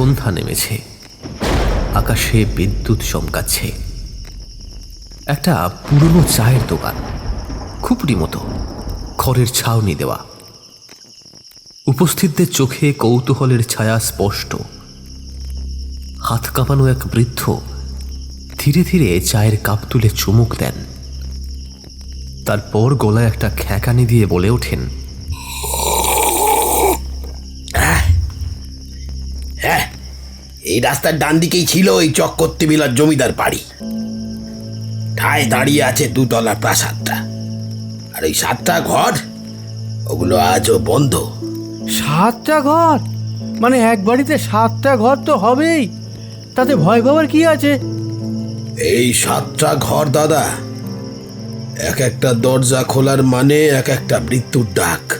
সন্ধ্যা নেমেছে। আকাশে বিদ্যুৎ চমকাচ্ছে। একটা পুরনো চায়ের দোকান, খুপড়ি মতো খড়ের ছাউনি দেওয়া। উপস্থিতদের চোখে কৌতূহলের ছায়া স্পষ্ট। হাত কাঁপানো এক বৃদ্ধ ধীরে ধীরে চায়ের কাপ তুলে চুমুক দেন। তারপর গলায় একটা খ্যাঁকানি দিয়ে বলে ওঠেন এই রাস্তার ডান দিকেই ছিল ওই চক্কর্তি বিলার জমিদার বাড়ি। ঠায় দাঁড়িয়ে আছে দুতলা প্রাসাদটা। আর ওই সাতটা ঘর ওগুলো আজও বন্ধ। সাতটা ঘর? মানে এক বাড়িতে সাতটা ঘর তো হবেই। তাতে ভয় পাওয়ার কি আছে? এই সাতটা ঘর দাদা এক একটা দরজা খোলার মানে এক একটা মৃত্যুর ডাক।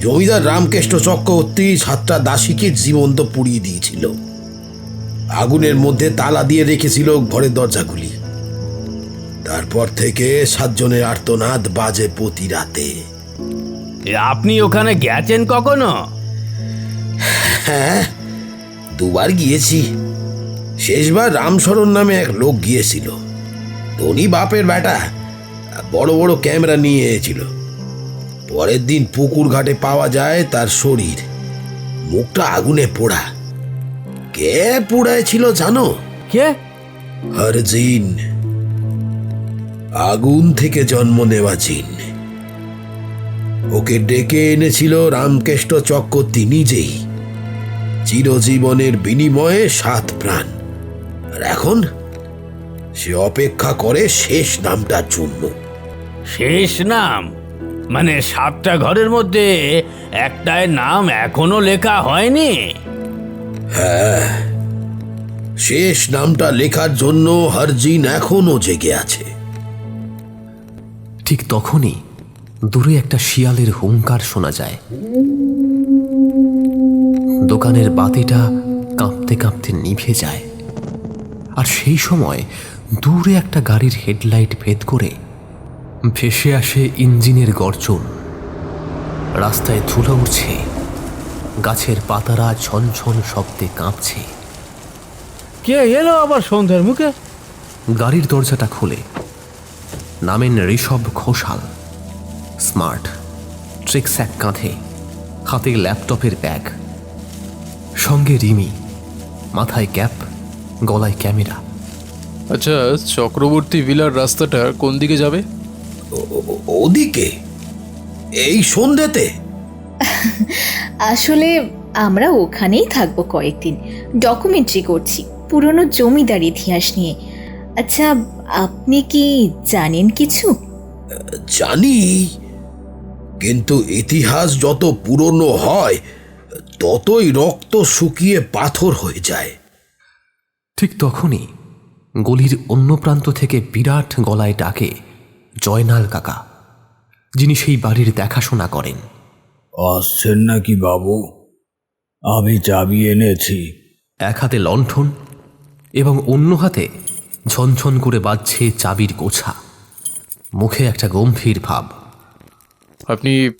জমিদার রামকৃষ্ণ চক্রবর্তী সাতটা দাসীকে জীবন্ত পুড়িয়ে দিয়েছিল। আগুনের মধ্যে তালা দিয়ে রেখেছিল ঘরের দরজাগুলি। তারপর থেকে সাতজনের আর্তনাদ বাজে প্রতি রাতে। আপনি ওখানে গেছেন কখনো? হ্যাঁ দুবার গিয়েছি। শেষবার রামশরণ নামে এক লোক গিয়েছিল। ধনী বাপের বেটা বড় বড় ক্যামেরা নিয়ে এসেছিল। পরের দিন পুকুর ঘাটে পাওয়া যায় তার শরীর। মুখটা আগুনে পোড়া। কে পোড়ায় জানো? কে? হরজিন। আগুন থেকে জন্ম নেওয়া জিন। ওকে ডেকে এনেছিল রামকৃষ্ণ চক্রবর্তী নিজেই চিরজীবনের বিনিময়ে সাত প্রাণ। আর এখন সে অপেক্ষা করে শেষ নামটার জন্য শেষ নাম? মানে সাতটা ঘরের মধ্যে একটায় নাম এখনও লেখা হয়নি? হ্যাঁ শেষ নামটা লেখার জন্য হরজিন এখনও জেগে আছে। ঠিক তখনই দূরে একটা শিয়ালের হুঙ্কার শোনা যায়। দোকানের বাতিটা কাঁপতে কাঁপতে নিভে যায়। আর সেই সময় দূরে একটা গাড়ির হেডলাইট ভেদ করে ভেসে আসে ইঞ্জিনের গর্জন। রাস্তায় ধুলো উঠছে গাছের পাতারা ছনছন শব্দে কাঁপছে। কে এলো আবার সন্ধ্যার মুখে? গাড়ির দরজাটা খুলে। নামেন ঋষভ ঘোষাল। স্মার্ট। ট্রিক্স এক কাঁধে। হাতে ল্যাপটপের ব্যাগ। সঙ্গে রিমি। মাথায় ক্যাপ গলায় ক্যামেরা। আচ্ছা চক্রবর্তী ভিলার রাস্তাটা কোন দিকে যাবে? ওদিকে? এই সন্ধ্যেতে? আসলে আমরা ওখানেই থাকব কয়েকদিন। ডকুমেন্টারি করছি পুরনো জমিদার ইতিহাস নিয়ে। আচ্ছা আপনি কি জানেন কিছু? জানি কিন্তু ইতিহাস যত পুরনো হয় ততই রক্ত শুকিয়ে পাথর হয়ে যায়। ঠিক তখনই গলির অন্য প্রান্ত থেকে বিরাট গলায় ডাকে জয়নাল কাকা। যিনি সেই বাড়ির দেখাশোনা করেন। আসছেন নাকি বাবু? আমি চাবি এনেছি। এক হাতে লণ্ঠন এবং অন্য হাতে ঝনঝন করে বাজছে চাবির গোছা। মুখে একটা গম্ভীর ভাব। আপনি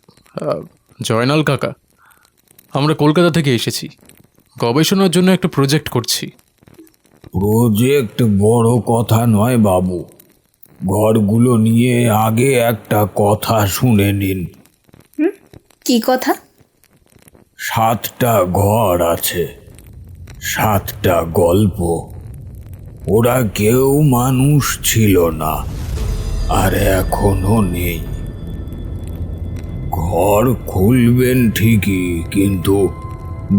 জয়নাল কাকা আমরা কলকাতা থেকে এসেছি। গবেষণার জন্য একটা প্রজেক্ট করছি। প্রজেক্ট বড় কথা নয় বাবু। ঘরগুলো নিয়ে আগে একটা কথা শুনে নিন। কি কথা? সাতটা ঘর আছে। সাতটা গল্প। ওরা কেউ মানুষ ছিল না আর এখনও নেই। ঘর খুলবেন ঠিকই কিন্তু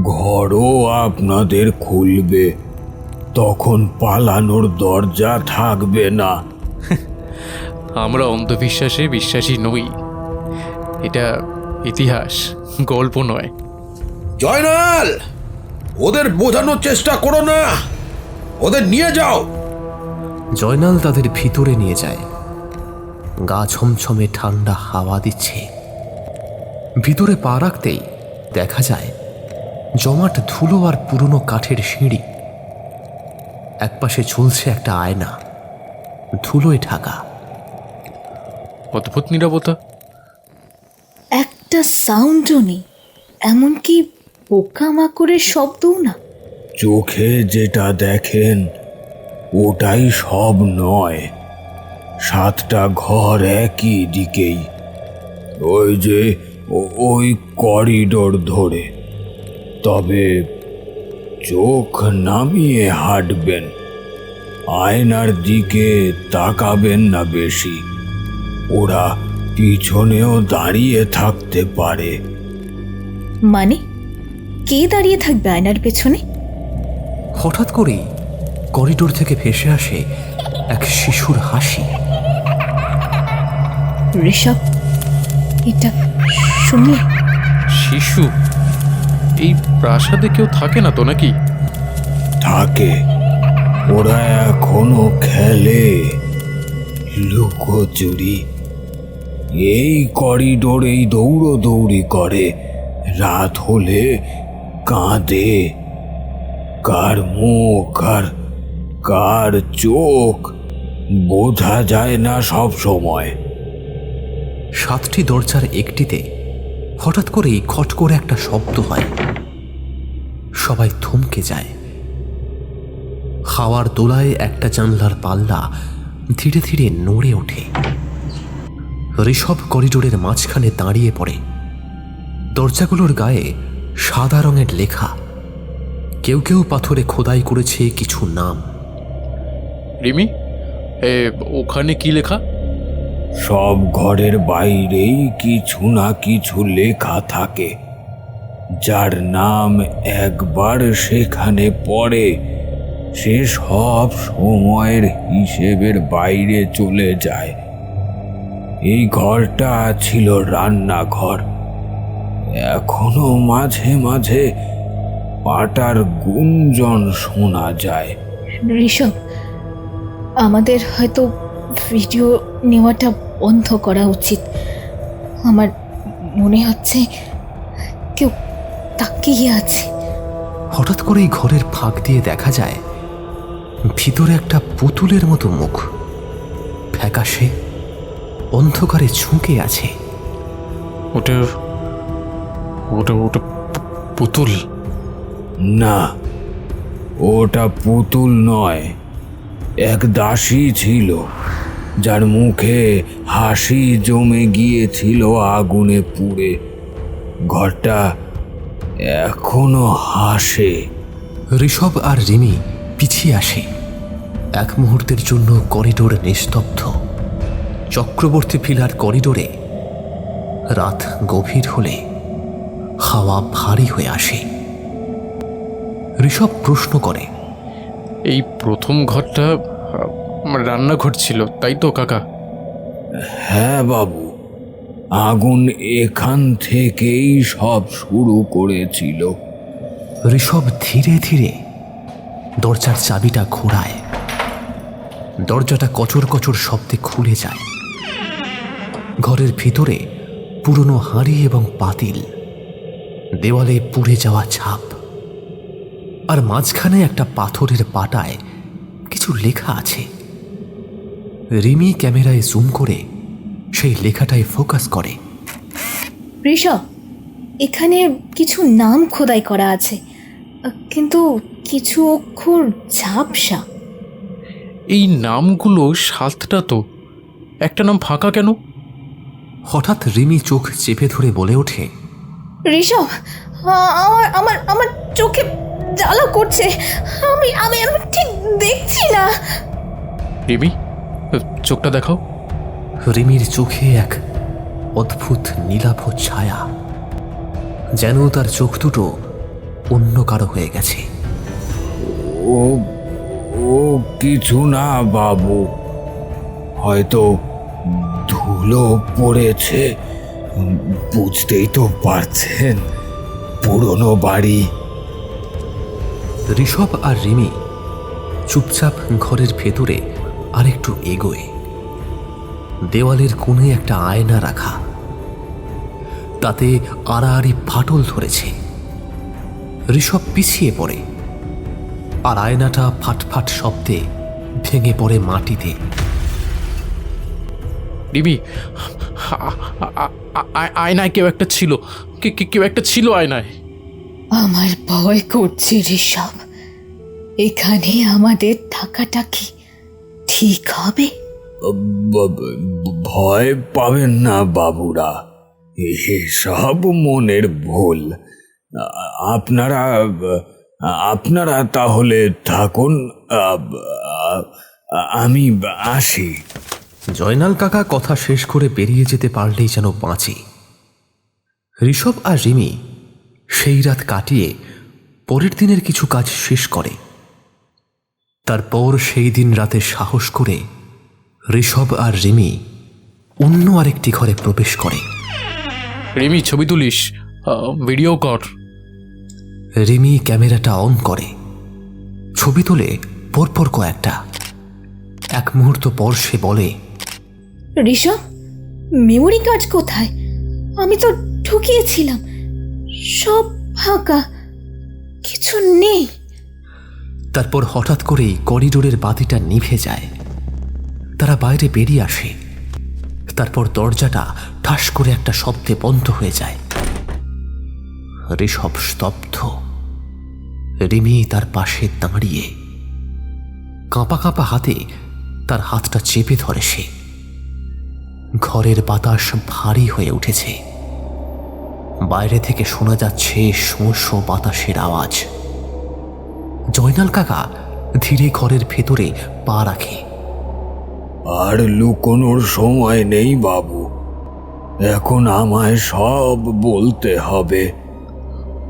ঘরও আপনাদের খুলবে। তখন পালানোর দরজা থাকবে না। আমরা অন্ধবিশ্বাসে বিশ্বাসী নই। এটা ইতিহাস গল্প নয়। জয়নাল! ওদের বোঝানোর চেষ্টা করো না! ওদের নিয়ে যাও! জয়নাল তাদের ভিতরে নিয়ে যায়। গা ছমছমে ঠান্ডা হাওয়া দিচ্ছে। ভিতরে পা রাখতেই দেখা যায় জমাট ধুলো আর পুরনো কাঠের সিঁড়ি। একপাশে ঝুলছে একটা আয়না। ধুলোয় ঢাকা। অদ্ভুত নিরাপত্তা একটা সাউন্ডও নেই এমনকি পোকামাকড়ের শব্দও না। চোখে যেটা দেখেন ওটাই সব নয়। সাতটা ঘর একই দিকেই। ওই যে ওই করিডোর ধরে। তবে চোখ নামিয়ে হাঁটবেন। আয়নার দিকে তাকাবেন না বেশি। ওরা পিছনেও দাঁড়িয়ে থাকতে পারে। মানে কে দাঁড়িয়ে থাকবে আয়নার পেছনে? হঠাৎ করেই করিডোর থেকে ভেসে আসে এক শিশুর হাসি। ঋষভ এটা শুনলে? শিশু এই প্রাসাদে কেউ থাকে না তো নাকি? থাকে। ওরা এখনও খেলে। লুকোচুরি এই করিডোরেই দৌড়োদৌড়ি করে। রাত হলে কাঁদে। কার মুখ আর কার চোখ বোঝা যায় না সব সময়। সাতটি দরজার একটিতে হঠাৎ করেই খট করে একটা শব্দ হয়। সবাই থমকে যায়। হাওয়ার দোলায় একটা জানলার পাল্লা ধীরে ধীরে নড়ে ওঠে। ঋষভ করিডোরের মাঝখানে দাঁড়িয়ে পড়ে। দরজাগুলোর গায়ে সাদা রঙের লেখা। কেউ কেউ পাথরে খোদাই করেছে কিছু নাম। রিমি এ ওখানে কি লেখা? সব ঘরের বাইরেই কিছু না কিছু লেখা থাকে। যার নাম একবার সেখানে পড়ে। সে সব সময়ের হিসেবের বাইরে চলে যায়। এই ঘরটা ছিল রান্নাঘর। এখনও মাঝে মাঝে পাটার গুঞ্জন শোনা যায়। ঋষভ আমাদের হয়তো ভিডিও নেওয়াটা বন্ধ করা উচিত। আমার মনে হচ্ছে কেউ তাকিয়ে আছে। হঠাৎ করেই ঘরের ফাঁক দিয়ে দেখা যায় ভিতরে একটা পুতুলের মতো মুখ। ফ্যাকাশে অন্ধকারে ঝুঁকে আছে। ওটা ওটা ওটা পুতুল? না ওটা পুতুল নয় এক দাসী ছিল যার মুখে হাসি জমে গিয়েছিল আগুনে পুড়ে। ঘরটা এখনও হাসে। ঋষভ আর রিমি পিছিয়ে আসে। এক মুহূর্তের জন্য করিডোর নিস্তব্ধ। চক্রবর্তী ফিলার করিডোরে রাত গভীর হলে হাওয়া ভারী হয়ে আসে। ঋষভ প্রশ্ন করে এই প্রথম ঘরটা রান্নাঘর ছিল তাই তো কাকা? হ্যাঁ বাবু। আগুন এখান থেকেই সব শুরু করেছিল। ঋষভ ধীরে ধীরে দরজার চাবিটা ঘোরায় দরজাটা কচর কচর শব্দে খুলে যায়। ঘরের ভিতরে পুরনো হাঁড়ি এবং পাতিল। দেওয়ালে পুড়ে যাওয়া ছাপ। আর মাঝখানে একটা পাথরের পাটায় কিছু লেখা আছে। রিমি ক্যামেরায় জুম করে সেই লেখাটায় ফোকাস করে। এখানে কিছু নাম খোদাই করা আছে। কিন্তু কিছু অক্ষর ঝাপসা। এই নামগুলো সাতটা তো। একটা নাম ফাঁকা কেন? হঠাৎ রিমি চোখ চেপে ধরে বলে ওঠে ঋষভ আমার আমার আমার চোখে জ্বালা করছে। আমি আমি আমি ঠিক দেখছি না। রিমি চোখটা দেখাও। রিমির চোখে এক অদ্ভুত নীলাভ ছায়া যেন তার চোখ দুটো অন্য কারও হয়ে গেছে। ও ও কিছু না, বাবু। হয়তো ধুলো পড়েছে, বুঝতেই তো পারছেন, পুরনো বাড়ি। ঋষভ আর রিমি চুপচাপ ঘরের ভেতরে আরেকটু এগোয়। দেওয়ালের কোণে একটা আয়না রাখা। তাতে আড়াআড়ি ফাটল ধরেছে। ঋষভ পিছিয়ে পড়ে। আর আয়নাটা ফাটফাট শব্দে ভেঙে পড়ে মাটিতে। আ- আয়নায় কেউ একটা ছিল। কে- কে- কেউ একটা ছিল আয়নায়। আমার ভয় করছে ঋষভ। এখানে আমাদের থাকাটা কি ঠিক হবে? ভয় পাবেন না বাবুরা। এসব মনের ভুল। আপনারা আপনারা তাহলে থাকুন আমি আসি। জয়নাল কাকা কথা শেষ করে বেরিয়ে যেতে পারলেই যেন বাঁচে। ঋষভ আর রিমি সেই রাত কাটিয়ে পরের দিনের কিছু কাজ শেষ করে। তারপর সেই দিন রাতে সাহস করে ঋষভ আর রিমি অন্য আরেকটি ঘরে প্রবেশ করে। রিমি ছবি তুলিস ভিডিও কর। রিমি ক্যামেরাটা অন করে। ছবি তোলে পরপর কয়েকটা। এক মুহূর্ত পর সে বলে ঋষভ মেমোরি কার্ড কোথায়? আমি তো ঢুকিয়েছিলাম। সব ফাঁকা। কিছু নেই। তারপর হঠাৎ করেই করিডোরের বাতিটা নিভে যায়। তারা বাইরে বেরিয়ে আসে। তারপর দরজাটা ঠাস করে একটা শব্দে বন্ধ হয়ে যায়। ঋষভ স্তব্ধ। রিমি তার পাশে দাঁড়িয়ে কাঁপা কাঁপা হাতে তার হাতটা চেপে ধরে সে। ঘরের বাতাস ভারী হয়ে উঠেছে। বাইরে থেকে শোনা যাচ্ছে শোঁ শোঁ বাতাসের আওয়াজ। জয়নাল কাকা ধীরে ঘরের ভেতরে পা রাখে। আর লুকোনোর সময় নেই বাবু। এখন আমায় সব বলতে হবে।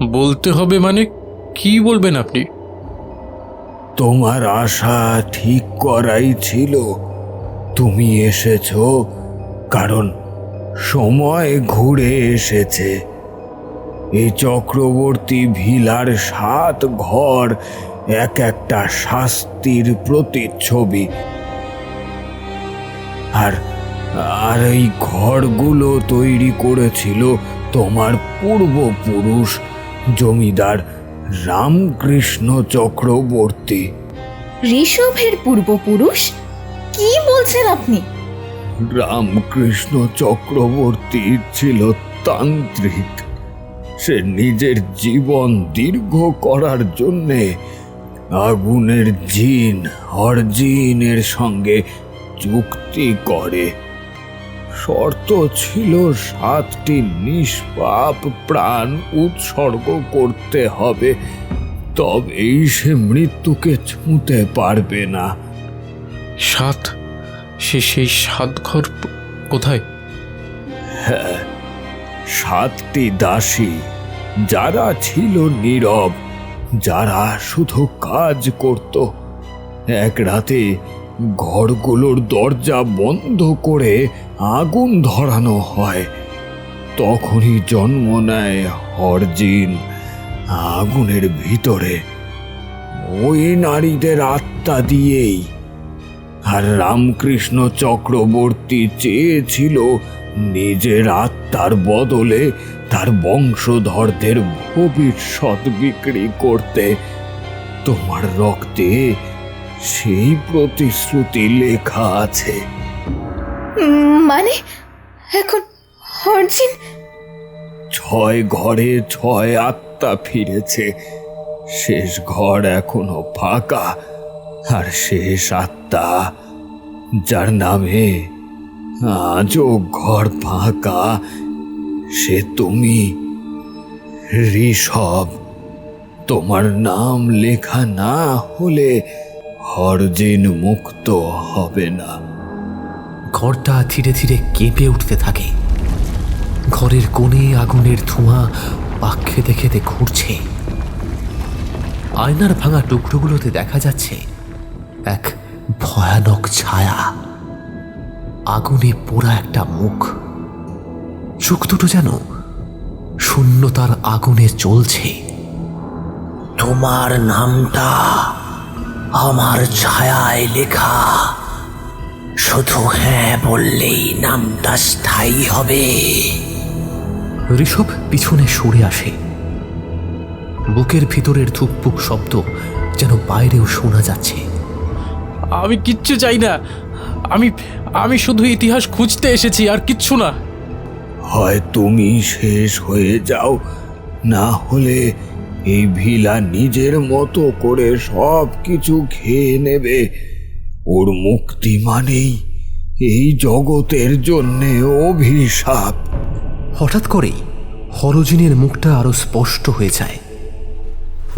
বলতে হবে মানে কি বলবেন আপনি? তোমার আশা ঠিক করাই ছিল। তুমি এসেছ কারণ সময় ঘুরে এসেছে। এই চক্রবর্তী ভিলার সাত ঘর, এক একটা শাস্তির প্রতিচ্ছবি। আর আর এই ঘরগুলো তৈরি করেছিল তোমার পূর্বপুরুষ জমিদার রামকৃষ্ণ চক্রবর্তী। ঋষভের পূর্বপুরুষ? কি বলছেন আপনি? রামকৃষ্ণ চক্রবর্তী ছিল তান্ত্রিক। সে নিজের জীবন দীর্ঘ করার জন্যে আগুনের জিন অর্জিনের সঙ্গে চুক্তি করে। শর্ত ছিল সাতটি নিষ্পাপ প্রাণ উৎসর্গ করতে হবে। তবেই সে মৃত্যুকে ছুঁতে পারবে না। সাত? সে সেই সাত ঘর কোথায়? সাতটি দাসী যারা ছিল নীরব যারা শুধু কাজ করত। এক রাতে ঘরগুলোর দরজা বন্ধ করে আগুন ধরানো হয়। তখনই জন্ম নেয় হরজিন আগুনের ভিতরে। ওই নারীদের আত্মা দিয়েই। আর রামকৃষ্ণ চক্রবর্তী চেয়েছিল নিজের আত্মার বদলে তার বংশধরদের ভবিষ্যৎ বিক্রি করতে। তোমার রক্তে সেই প্রতিশ্রুতি লেখা আছে। মানে? এখন অর্জিন? ছয় ঘরে ছয় আত্মা ফিরেছে। শেষ ঘর এখনও ফাঁকা। আর শেষ আত্মা যার নামে আজও ঘর ফাঁকা সে তুমি ঋষভ। তোমার নাম লেখা না হলে হরজিন মুক্ত হবে না। ঘরটা ধীরে ধীরে কেঁপে উঠতে থাকে। ঘরের কোণে আগুনের ধোঁয়া পাক খেতে খেতে ঘুরছে। আয়নার ভাঙা টুকরোগুলোতে দেখা যাচ্ছে এক ভয়ানক ছায়া। আগুনে পোড়া একটা মুখ। চোখ দুটো যেন শূন্যতার আগুনে চলছে তোমার নামটা আমার ছায়ায় লেখা। শুধু হ্যাঁ বললেই নামটা স্থায়ী হবে। ঋষভ পিছনে সরে আসে। বুকের ভিতরের ধুকপুক শব্দ যেন বাইরেও শোনা যাচ্ছে। আমি কিচ্ছু চাই না। আমি আমি শুধু ইতিহাস খুঁজতে এসেছি আর কিচ্ছু না। হয় তুমি শেষ হয়ে যাও না হলে এই ভিলা নিজের মতো করে সব কিছু খেয়ে নেবে। ওর মুক্তি মানেই এই জগতের জন্যে অভিশাপ। হঠাৎ করেই হরজিনের মুখটা আরও স্পষ্ট হয়ে যায়।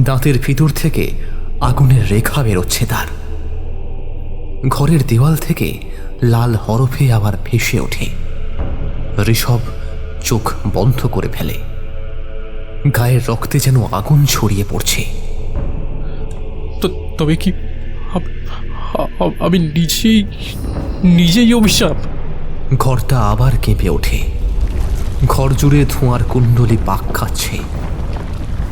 দাঁতের ভিতর থেকে আগুনের রেখা বেরোচ্ছে তার। ঘরের দেওয়াল থেকে লাল হরফে আবার ভেসে ওঠে। ঋষভ চোখ বন্ধ করে ফেলে। গায়ের রক্তে যেন আগুন ছড়িয়ে পড়ছে। তো তবে কি আমি নিজেই নিজেই অভিশাপ? ঘরটা আবার কেঁপে ওঠে। ঘর জুড়ে ধোঁয়ার কুণ্ডলি পাক খাচ্ছে।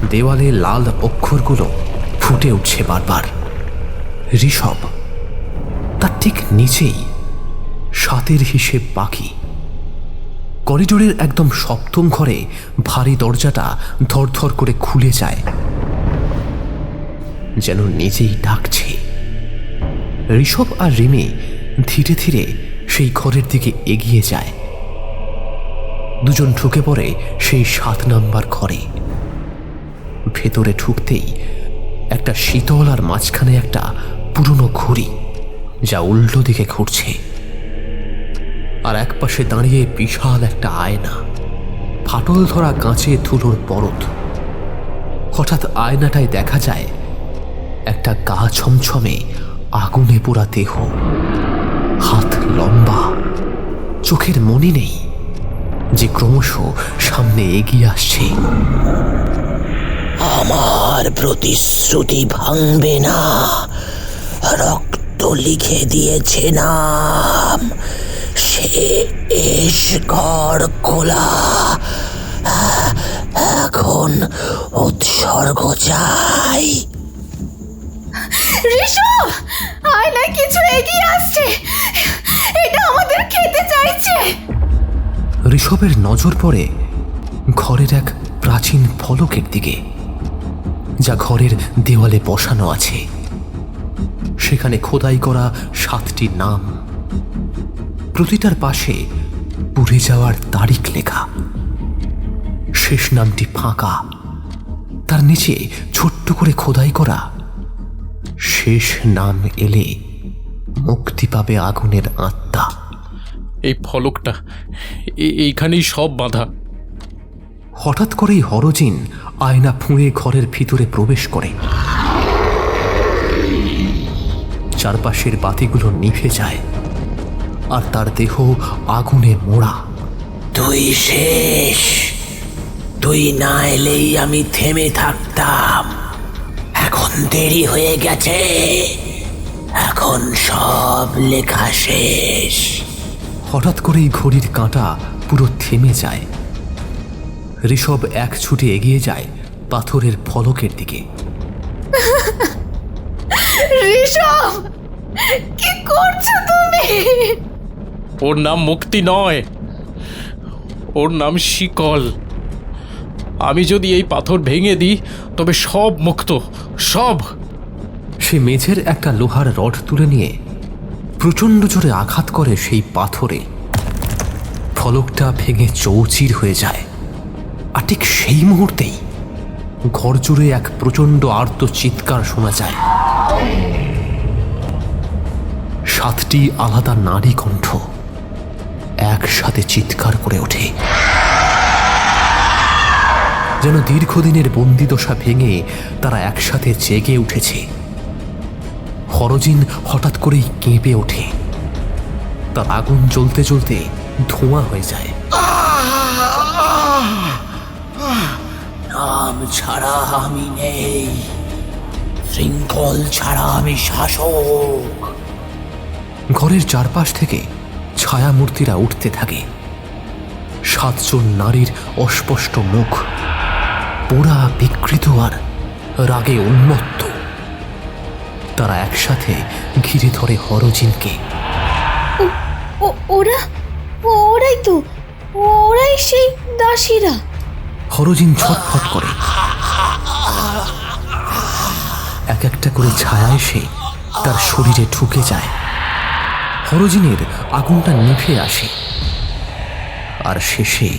দেওয়ালে লাল অক্ষরগুলো ফুটে উঠছে বারবার। ঋষভ তার ঠিক নিচেই সাতের হিসেব বাকি। করিডোরের একদম সপ্তম ঘরে ভারী দরজাটা ধরধর করে খুলে যায়। যেন নিজেই ডাকছে। ঋষভ আর রিমি ধীরে ধীরে সেই ঘরের দিকে এগিয়ে যায়। দুজন ঢুকে পড়ে সেই সাত নাম্বার ঘরে। ভেতরে ঢুকতেই একটা শীতল আর মাঝখানে একটা পুরনো ঘড়ি যা উল্টো দিকে ঘুরছে। আর একপাশে দাঁড়িয়ে বিশাল একটা আয়না। ফাটল ধরা কাঁচে ধুলোর পরত। হঠাৎ আয়নাটায় দেখা যায় একটা গা ছমছমে, আগুনে পোড়া দেহ। হাত লম্বা, চোখের মনে নেই, যে ক্রমশ সামনে এগিয়ে আসছে। আমার প্রতিশ্রুতি ভাঙবে না। রক্ত লিখে দিয়েছে নাম। শেষ ঘর খোলা। এখন উৎসর্গ চাই। ঋষভ আয়নায় কিছু এগিয়ে আসছে। এটা আমাদের খেতে চাইছে। ঋষভের নজর পড়ে ঘরের এক প্রাচীন ফলকের দিকে যা ঘরের দেওয়ালে বসানো আছে। সেখানে খোদাই করা সাতটি নাম প্রতিটার পাশে পুড়ে যাওয়ার তারিখ লেখা। শেষ নামটি ফাঁকা। তার নিচে ছোট্ট করে খোদাই করা। শেষ নাম এলে মুক্তি পাবে আগুনের আত্মা। এই ফলকটা এইখানেই সব বাঁধা। হঠাৎ করেই হরজিন আয়না ফুঁয়ে ঘরের ভিতরে প্রবেশ করে। চারপাশের বাতিগুলো নিভে যায়। আর তার দেহ আগুনে মোড়া। তুই শেষ। তুই না এলেই আমি থেমে থাকতাম। এখন দেরি হয়ে গেছে। এখন সব লেখা শেষ। হঠাৎ করেই ঘড়ির কাঁটা পুরো থেমে যায়। ঋষভ এক ছুটে এগিয়ে যায় পাথরের ফলকের দিকে। ঋষভ কি করছ তুমি? ওর নাম মুক্তি নয়। ওর নাম শিকল। আমি যদি এই পাথর ভেঙে দিই, তবে সব মুক্ত, সব। সে মেঝের একটা লোহার রড তুলে নিয়ে প্রচণ্ড জোরে আঘাত করে সেই পাথরে। ফলকটা ভেঙে চৌচির হয়ে যায়। আর ঠিক সেই মুহূর্তেই ঘর জুড়ে এক প্রচণ্ড আর্ত চিৎকার শোনা যায়। সাতটি আলাদা নারী কণ্ঠ একসাথে চিৎকার করে ওঠে। যেন দীর্ঘদিনের বন্দিদশা ভেঙে তারা একসাথে জেগে উঠেছে। হরজিন হঠাৎ করেই কেঁপে ওঠে। তার আগুন জ্বলতে জ্বলতে ধোঁয়া হয়ে যায়। নাম ছাড়া আমি নেই। শৃঙ্খল ছাড়া আমি শাসক। ঘরের চারপাশ থেকে ছায়ামূর্তিরা উঠতে থাকে। সাতজন নারীর অস্পষ্ট মুখ পোড়া বিকৃত আর রাগে উন্মত্ত। তারা একসাথে ঘিরে ধরে হরজিনকে। ওরা ওরাই তো ওরাই সেই দাসীরা। হরজিন ছটফট করে। এক একটা করে ছায়া এসে তার শরীরে ঢুকে যায়। হরজিনের আগুনটা নিভে আসে। আর শেষে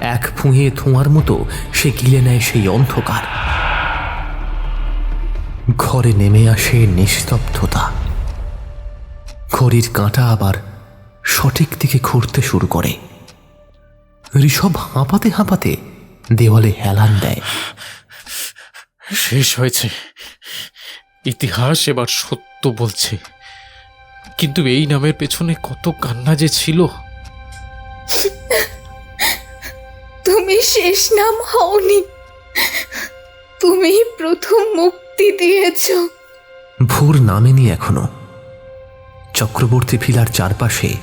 এক ফুঁয়ে ধোঁয়ার মতো সে গিলে নেয় সেই অন্ধকার। ঘরে নেমে আসে নিস্তব্ধতা। ঘড়ির কাঁটা আবার সঠিক দিকে ঘুরতে শুরু করে। ঋষভ হাঁপাতে হাঁপাতে দেওয়ালে হেলান দেয়। শেষ হয়েছে। ইতিহাস এবার সত্য বলছে। কিন্তু এই নামের পেছনে কত কান্না যে ছিল। তুমি শেষ নাম হওনি। তুমি প্রথম মুক্তি দিয়েছ। ভোর নামেনি এখনও। চক্রবর্তী ভিলার চারপাশে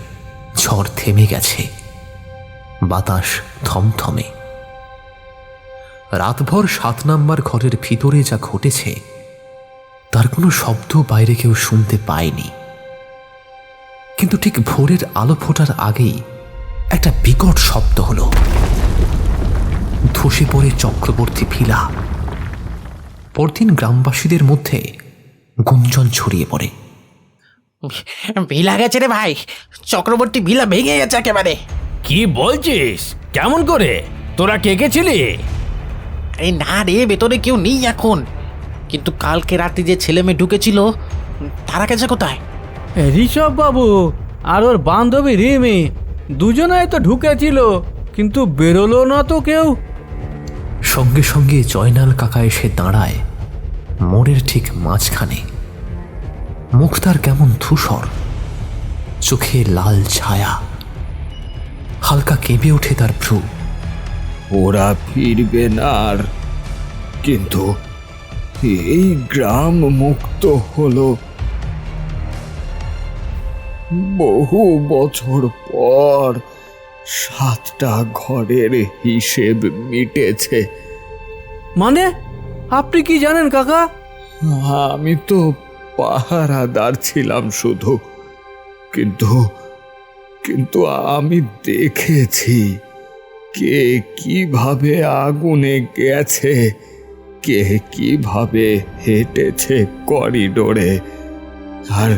ঝড় থেমে গেছে। বাতাস থমথমে। রাতভর সাত নাম্বার ঘরের ভিতরে যা ঘটেছে তার কোনো শব্দ বাইরে কেউ শুনতে পায়নি। কিন্তু ঠিক ভোরের আলো ফোটার আগেই একটা বিকট শব্দ হলো। ধসে পড়ে চক্রবর্তী ভিলা। পরদিন গ্রামবাসীদের মধ্যে গুঞ্জন ছড়িয়ে পড়ে। ভিলা গেছে রে ভাই। চক্রবর্তী ভিলা ভেঙে গেছে একেবারে। কি বলছিস? কেমন করে? তোরা কে কে ছিলি? এই না রে ভেতরে কেউ নেই এখন। কিন্তু কালকে রাতে যে ছেলে মেয়ে ঢুকেছিল তারা গেছে কোথায়? ঋষভ বাবু আর ওর বান্ধবী রিমি দুজনাই তো ঢুকেছিল কিন্তু বেরোলো না তো কেউ। সঙ্গে সঙ্গে জয়নাল কাকা এসে দাঁড়ায় মোড়ের ঠিক মাঝখানে। মুখ তার কেমন ধূসর চোখে লাল ছায়া হালকা কেঁপে ওঠে তার ভ্রু। ওরা ফিরবে না আর কিন্তু এই গ্রাম মুক্ত হলো। বহু বছর পর সাতটা ঘরের হিসেব মিটেছে। মানে? আপনি কি জানেন কাকা? আমি তো পাহারাদার ছিলাম শুধু। কিন্তু কিন্তু আমি দেখেছি কে কীভাবে আগুনে গেছে কে কীভাবে হেঁটেছে করিডোরে। আর